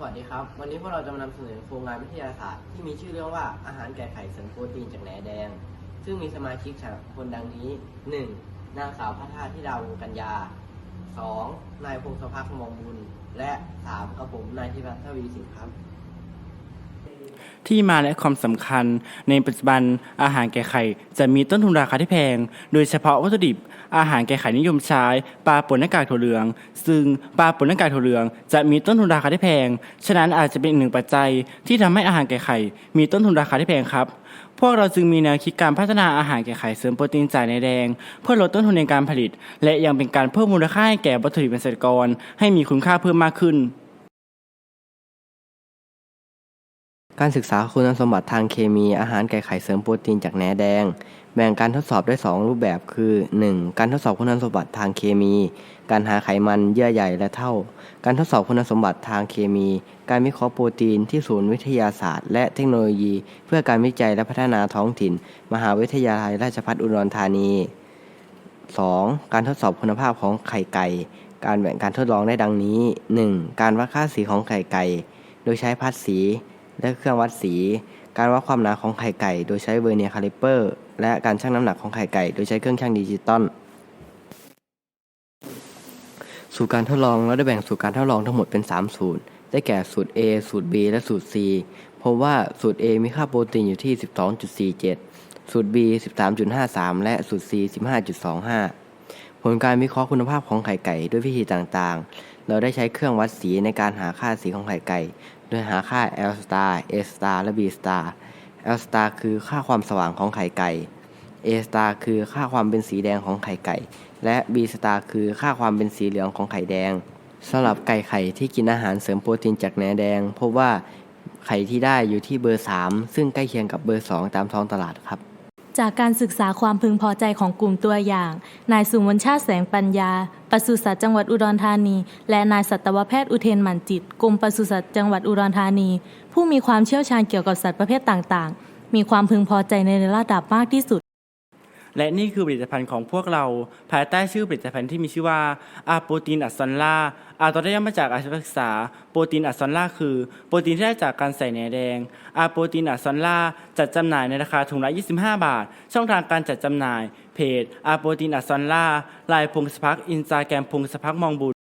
สวัสดีครับ วันนี้พวกเราจะมานำเสนอโครงงานวิทยาศาสตร์ที่มีชื่อเรื่องว่าอาหารแก่ไขเสริมโปรตีนจากแหนแดง ซึ่งมีสมาชิกจากคนดังนี้ 1. นางสาวพัฒนาที่ดาวงกัญญา 2. นายพงศพักมองบุญ และ 3. กระผมนายธิรัตน์ทวีสินครับ ที่มาและความสำคัญในปัจจุบันอาหารแก่ไข่จะมีต้นทุนราคาที่แพง โดยเฉพาะวัตถุดิบอาหารแก่ไข่นิยมใช้ปลาป่นหน้ากากถั่วเหลือง ซึ่งปลาป่นหน้ากากถั่วเหลือง จะมีต้นทุนราคาที่แพง ฉะนั้นอาจจะเป็นอีกหนึ่งปัจจัยที่ทำให้อาหารแก่ไข่มีต้นทุนราคาที่แพงครับ พวกเราจึงมีแนวคิดการพัฒนาอาหารแก่ไข่เสริมโปรตีนจากในแดง เพื่อลดต้นทุนในการผลิต และยังเป็นการเพิ่มมูลค่าให้แก่วัตถุดิบเกษตรกร ให้มีคุณค่าเพิ่มมากขึ้น การศึกษาคุณสมบัติทางเคมีอาหารแก่ไขเสริมโปรตีนจากแหนแดง แบ่งการทดสอบได้ 2 รูปแบบคือ 1. การทดสอบคุณสมบัติทางเคมี การหาไขมันเยื่อใยและเท่า การทดสอบคุณสมบัติทางเคมี การวิเคราะห์โปรตีนที่ศูนย์วิทยาศาสตร์ และเทคโนโลยี เพื่อการวิจัยและพัฒนาท้องถิ่น มหาวิทยาลัยราชภัฏอุดรธานี 2. การทดสอบคุณภาพของไข่ไก่ การแบ่งการทดลองได้ดังนี้ 1. การวัดค่าสีของไข่ไก่ โดยใช้พัดสี และเครื่องวัดสี การวัดความหนาของไข่ไก่ โดยใช้เวอร์เนียร์คาลิเปอร์ และการชั่งน้ำหนักของไข่ไก่ โดยใช้เครื่องชั่งดิจิตอลสูตรการทดลองเราได้แบ่งสูตรการทดลองทั้งหมดเป็น 3 สูตร ได้แก่สูตร A สูตร B และสูตร C พบว่าสูตร A มีค่าโปรตีนอยู่ที่ 12.47 สูตร B 13.53 และสูตร C 15.25 ผลการวิเคราะห์คุณภาพของไข่ไก่ด้วยวิธีต่างๆ เราได้ใช้เครื่องวัดสีในการหาค่าสีของไข่ไก่ โดยหาค่า L star A star และ B star L star คือค่าความสว่างของไข่ไก่ A star คือค่าความเป็นสีแดงของไข่ไก่ และ B star คือค่าความเป็นสีเหลืองของไข่แดงสำหรับไก่ไข่ที่กินอาหารเสริมโปรตีนจากแหนแดงพบว่าไข่ที่ได้อยู่ที่เบอร์ 3 ซึ่งใกล้เคียงกับเบอร์ 2 ตามท้องตลาดครับ จากการศึกษาความพึงพอใจของกลุ่มตัวอย่าง นายสุมนชาติแสงปัญญาปศุสัตว์จังหวัดอุดรธานี และนายสัตวแพทย์อุเทนหมันจิตกรมปศุสัตว์จังหวัดอุดรธานี ผู้มีความเชี่ยวชาญเกี่ยวกับสัตว์ประเภทต่างๆ มีความพึงพอใจในระดับมากที่สุด และนี่คือผลิตภัณฑ์ของพวกเรา ภายใต้ชื่อผลิตภัณฑ์ที่มีชื่อว่าอาโปรตีนอัลซอนล่าอาตัวได้ย่อมาจากอาชีพศึกษา โปรตีนอัลซอนล่าคือ โปรตีนที่ได้จากการใส่แหนแดงอาโปรตีนอัลซอนล่าจัดจำหน่ายในราคาถุงละ25 บาท ช่องทางการจัดจำหน่าย เพจอาโปรตีนอัลซอนล่าลายพงศพักอินสตาแกรมพงศพักมองบุญ